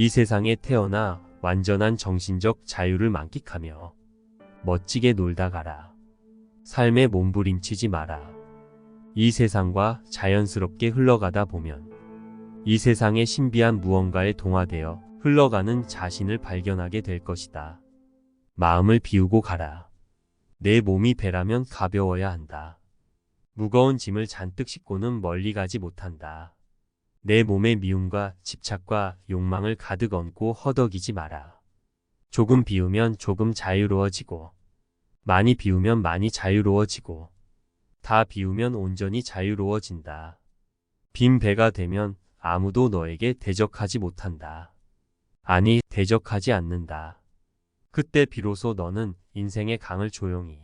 이 세상에 태어나 완전한 정신적 자유를 만끽하며 멋지게 놀다 가라. 삶에 몸부림치지 마라. 이 세상과 자연스럽게 흘러가다 보면 이 세상의 신비한 무언가에 동화되어 흘러가는 자신을 발견하게 될 것이다. 마음을 비우고 가라. 내 몸이 배라면 가벼워야 한다. 무거운 짐을 잔뜩 싣고는 멀리 가지 못한다. 내 몸의 미움과 집착과 욕망을 가득 얹고 허덕이지 마라. 조금 비우면 조금 자유로워지고, 많이 비우면 많이 자유로워지고, 다 비우면 온전히 자유로워진다. 빈 배가 되면 아무도 너에게 대적하지 못한다. 아니, 대적하지 않는다. 그때 비로소 너는 인생의 강을 조용히,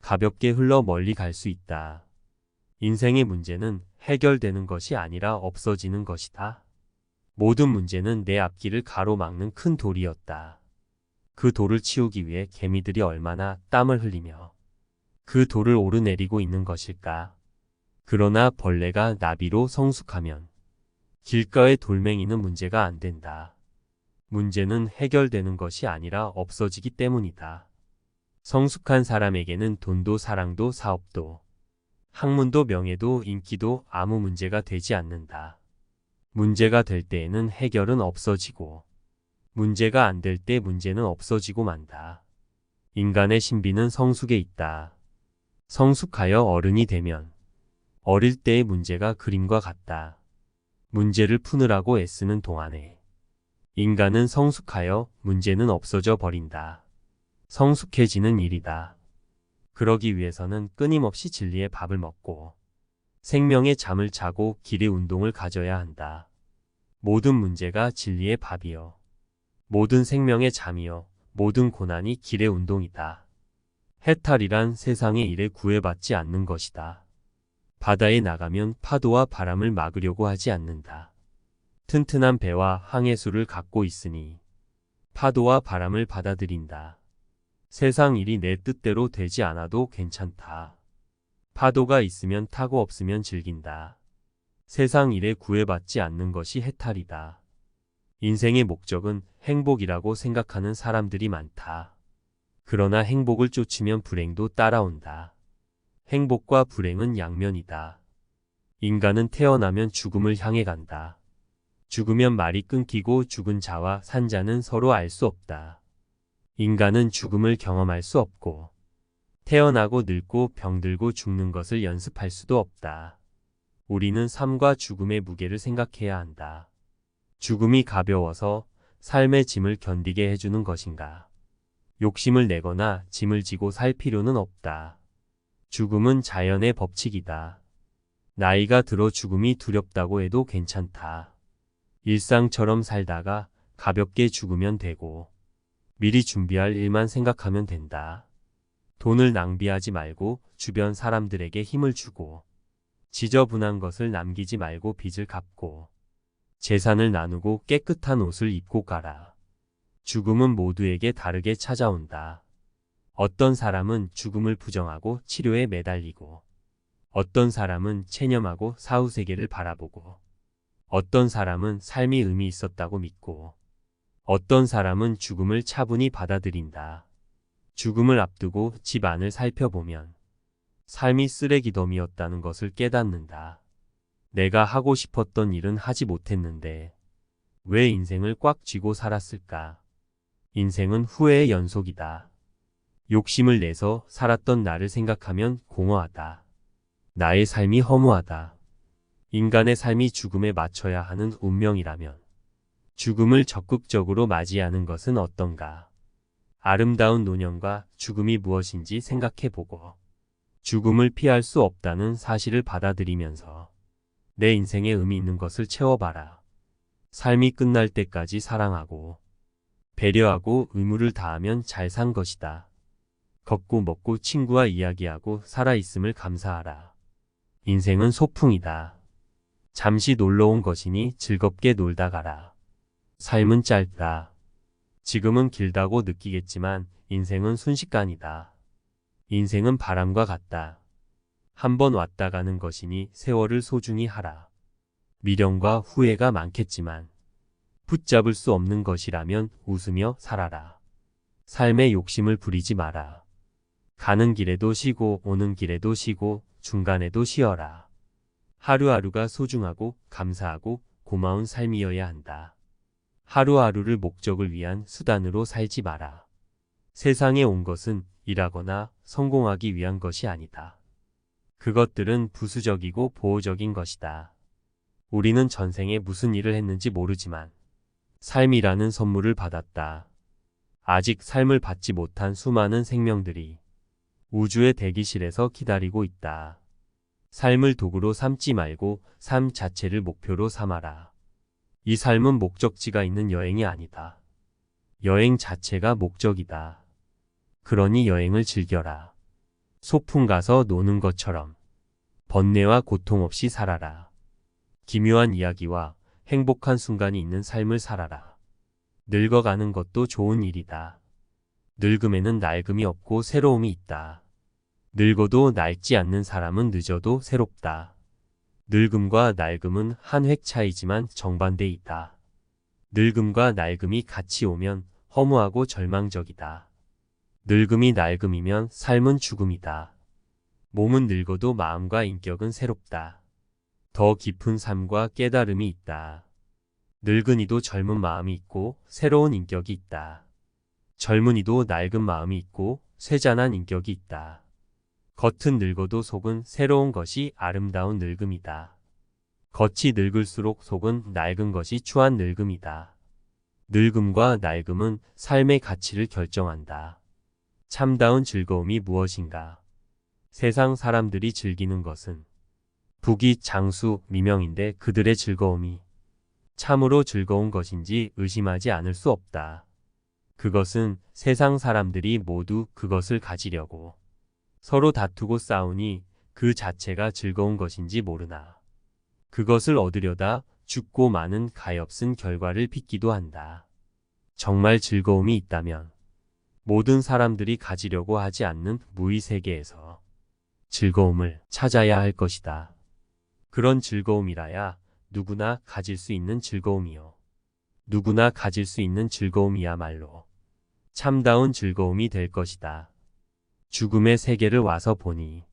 가볍게 흘러 멀리 갈 수 있다. 인생의 문제는 해결되는 것이 아니라 없어지는 것이다. 모든 문제는 내 앞길을 가로막는 큰 돌이었다. 그 돌을 치우기 위해 개미들이 얼마나 땀을 흘리며 그 돌을 오르내리고 있는 것일까. 그러나 벌레가 나비로 성숙하면 길가의 돌멩이는 문제가 안 된다. 문제는 해결되는 것이 아니라 없어지기 때문이다. 성숙한 사람에게는 돈도 사랑도 사업도 학문도 명예도 인기도 아무 문제가 되지 않는다. 문제가 될 때에는 해결은 없어지고 문제가 안 될 때 문제는 없어지고 만다. 인간의 신비는 성숙에 있다. 성숙하여 어른이 되면 어릴 때의 문제가 그림과 같다. 문제를 푸느라고 애쓰는 동안에 인간은 성숙하여 문제는 없어져 버린다. 성숙해지는 일이다. 그러기 위해서는 끊임없이 진리의 밥을 먹고 생명의 잠을 자고 길의 운동을 가져야 한다. 모든 문제가 진리의 밥이요. 모든 생명의 잠이요. 모든 고난이 길의 운동이다. 해탈이란 세상의 일에 구애받지 않는 것이다. 바다에 나가면 파도와 바람을 막으려고 하지 않는다. 튼튼한 배와 항해수를 갖고 있으니 파도와 바람을 받아들인다. 세상 일이 내 뜻대로 되지 않아도 괜찮다. 파도가 있으면 타고 없으면 즐긴다. 세상 일에 구애받지 않는 것이 해탈이다. 인생의 목적은 행복이라고 생각하는 사람들이 많다. 그러나 행복을 쫓으면 불행도 따라온다. 행복과 불행은 양면이다. 인간은 태어나면 죽음을 향해 간다. 죽으면 말이 끊기고 죽은 자와 산 자는 서로 알 수 없다. 인간은 죽음을 경험할 수 없고 태어나고 늙고 병들고 죽는 것을 연습할 수도 없다. 우리는 삶과 죽음의 무게를 생각해야 한다. 죽음이 가벼워서 삶의 짐을 견디게 해주는 것인가. 욕심을 내거나 짐을 지고 살 필요는 없다. 죽음은 자연의 법칙이다. 나이가 들어 죽음이 두렵다고 해도 괜찮다. 일상처럼 살다가 가볍게 죽으면 되고 미리 준비할 일만 생각하면 된다. 돈을 낭비하지 말고 주변 사람들에게 힘을 주고 지저분한 것을 남기지 말고 빚을 갚고 재산을 나누고 깨끗한 옷을 입고 가라. 죽음은 모두에게 다르게 찾아온다. 어떤 사람은 죽음을 부정하고 치료에 매달리고 어떤 사람은 체념하고 사후세계를 바라보고 어떤 사람은 삶이 의미 있었다고 믿고 어떤 사람은 죽음을 차분히 받아들인다. 죽음을 앞두고 집 안을 살펴보면 삶이 쓰레기더미였다는 것을 깨닫는다. 내가 하고 싶었던 일은 하지 못했는데 왜 인생을 꽉 쥐고 살았을까? 인생은 후회의 연속이다. 욕심을 내서 살았던 나를 생각하면 공허하다. 나의 삶이 허무하다. 인간의 삶이 죽음에 맞춰야 하는 운명이라면 죽음을 적극적으로 맞이하는 것은 어떤가? 아름다운 노년과 죽음이 무엇인지 생각해보고 죽음을 피할 수 없다는 사실을 받아들이면서 내 인생에 의미 있는 것을 채워봐라. 삶이 끝날 때까지 사랑하고 배려하고 의무를 다하면 잘 산 것이다. 걷고 먹고 친구와 이야기하고 살아있음을 감사하라. 인생은 소풍이다. 잠시 놀러 온 것이니 즐겁게 놀다 가라. 삶은 짧다. 지금은 길다고 느끼겠지만 인생은 순식간이다. 인생은 바람과 같다. 한번 왔다 가는 것이니 세월을 소중히 하라. 미련과 후회가 많겠지만 붙잡을 수 없는 것이라면 웃으며 살아라. 삶의 욕심을 부리지 마라. 가는 길에도 쉬고 오는 길에도 쉬고 중간에도 쉬어라. 하루하루가 소중하고 감사하고 고마운 삶이어야 한다. 하루하루를 목적을 위한 수단으로 살지 마라. 세상에 온 것은 일하거나 성공하기 위한 것이 아니다. 그것들은 부수적이고 보호적인 것이다. 우리는 전생에 무슨 일을 했는지 모르지만 삶이라는 선물을 받았다. 아직 삶을 받지 못한 수많은 생명들이 우주의 대기실에서 기다리고 있다. 삶을 도구로 삼지 말고 삶 자체를 목표로 삼아라. 이 삶은 목적지가 있는 여행이 아니다. 여행 자체가 목적이다. 그러니 여행을 즐겨라. 소풍 가서 노는 것처럼 번뇌와 고통 없이 살아라. 기묘한 이야기와 행복한 순간이 있는 삶을 살아라. 늙어가는 것도 좋은 일이다. 늙음에는 낡음이 없고 새로움이 있다. 늙어도 낡지 않는 사람은 늦어도 새롭다. 늙음과 낡음은 한 획 차이지만 정반대 있다. 늙음과 낡음이 같이 오면 허무하고 절망적이다. 늙음이 낡음이면 삶은 죽음이다. 몸은 늙어도 마음과 인격은 새롭다. 더 깊은 삶과 깨달음이 있다. 늙은이도 젊은 마음이 있고 새로운 인격이 있다. 젊은이도 낡은 마음이 있고 쇠잔한 인격이 있다. 겉은 늙어도 속은 새로운 것이 아름다운 늙음이다. 겉이 늙을수록 속은 낡은 것이 추한 늙음이다. 늙음과 낡음은 삶의 가치를 결정한다. 참다운 즐거움이 무엇인가? 세상 사람들이 즐기는 것은 부귀, 장수, 미명인데 그들의 즐거움이 참으로 즐거운 것인지 의심하지 않을 수 없다. 그것은 세상 사람들이 모두 그것을 가지려고 서로 다투고 싸우니 그 자체가 즐거운 것인지 모르나. 그것을 얻으려다 죽고 많은 가엾은 결과를 빚기도 한다. 정말 즐거움이 있다면 모든 사람들이 가지려고 하지 않는 무의 세계에서 즐거움을 찾아야 할 것이다. 그런 즐거움이라야 누구나 가질 수 있는 즐거움이요. 누구나 가질 수 있는 즐거움이야말로 참다운 즐거움이 될 것이다. 죽음의 세계를 와서 보니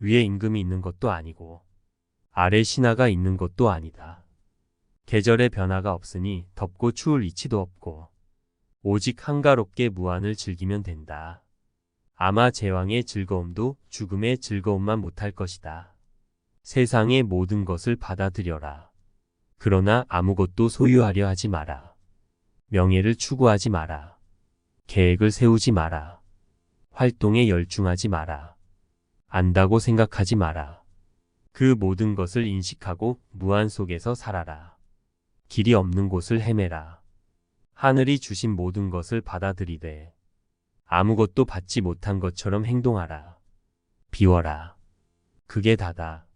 위에 임금이 있는 것도 아니고 아래 신하가 있는 것도 아니다. 계절의 변화가 없으니 덥고 추울 이치도 없고 오직 한가롭게 무한을 즐기면 된다. 아마 제왕의 즐거움도 죽음의 즐거움만 못할 것이다. 세상의 모든 것을 받아들여라. 그러나 아무것도 소유하려 하지 마라. 명예를 추구하지 마라. 계획을 세우지 마라. 활동에 열중하지 마라. 안다고 생각하지 마라. 그 모든 것을 인식하고 무한 속에서 살아라. 길이 없는 곳을 헤매라. 하늘이 주신 모든 것을 받아들이되 아무것도 받지 못한 것처럼 행동하라. 비워라. 그게 다다.